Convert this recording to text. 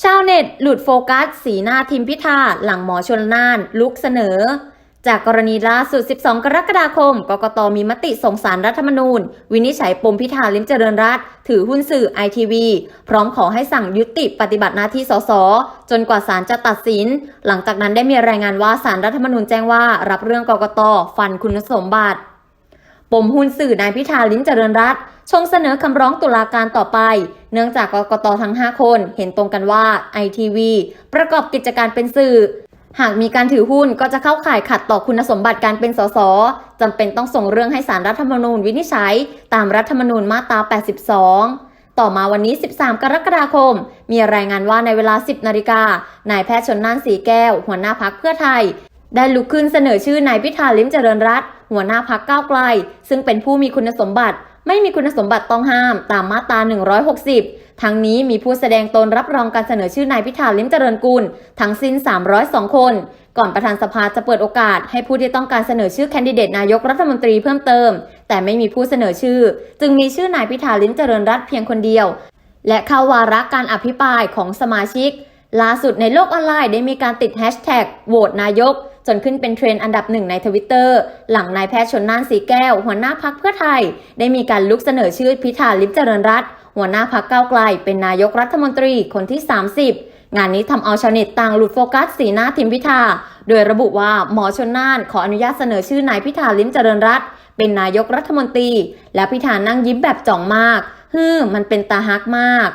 ชาวเน็ตหลุดโฟกัส สีหน้าทิมพิธาหลังหมอชนน่าน ลุกเสนอ จากกรณีล่าสุด 12 กรกฎาคม กกตมีมติส่งสารรัฐธรรมนูญ วินิจฉัยปมพิธาลิมเจริญรัตถือหุ้นสื่อไอทีวีพร้อมขอให้สั่งยุติปฏิบัติหน้าที่สส จนกว่าศาลจะตัดสิน หลังจากนั้นได้มีรายงานว่าสารรัฐธรรมนูญแจ้งว่า รับเรื่องกกตฟันคุณสมบัติ ปมหุ้นสื่อนายพิธาลิ้มเจริญรัตชงเสนอคำร้องตุลาการต่อไป เนื่องจากกกตทั้ง 5 คนเห็นตรงกันว่าไอทีวีประกอบกิจการเป็นสื่อ หากมีการถือหุ้นก็จะเข้าข่ายขัดต่อคุณสมบัติการเป็นสสจำเป็นต้องส่งเรื่องให้สารรัฐธรรมนูญวินิจฉัย ตามรัฐธรรมนูญมาตรา 82ต่อมาวันนี้ 13 กรกฎาคม มีรายงานว่าในเวลา 10 นาฬิกา นายแพทย์ชนน่านสีแก้ว หัวหน้าพักเพื่อไทย ได้ลุกขึ้นเสนอชื่อนายพิธาลิ้มเจริญรัตน์ หัวหน้าพักก้าวไกล ซึ่งเป็นผู้มีคุณสมบัติ ไม่มีคุณสมบัติต้องห้ามตามมาตรา 160 ทั้งนี้มีผู้แสดงตนรับรองการเสนอชื่อนายพิธาลิ้มเจริญกุลทั้งสิ้น 302 คน ก่อนประธานสภาจะเปิดโอกาส ให้ผู้ที่ต้องการเสนอชื่อแคนดิเดตนายกรัฐมนตรีเพิ่มเติม แต่ไม่มีผู้เสนอชื่อ จึงมีชื่อนายพิธาลิ้มเจริญรัตเพียงคนเดียว และเข้าวาระการอภิปรายของสมาชิกล่าสุดในโลกออนไลน์ได้มีการติดแฮชแท็กโหวตนายก จนขึ้นเป็นเทรนด์อันดับหนึ่งในทวิตเตอร์หลังนายแพทย์ชนน่านสีแก้ว หัวหน้าพักเพื่อไทย ได้มีการลุกเสนอชื่อพิธาลิมเจริญรัตหัวหน้าพักเก้าไกล เป็นนายกรัฐมนตรีคนที่ 30 งานนี้ทำเอาชาวเน็ตต่างหลุดโฟกัสสีหน้าทิมพิธา โดยระบุว่าหมอชนน่านขออนุญาตเสนอชื่อนายพิธาลิมเจริญรัตเป็นนายกรัฐมนตรี และพิธานั่งยิ้มแบบจ่องมากฮือมันเป็นตาฮักมาก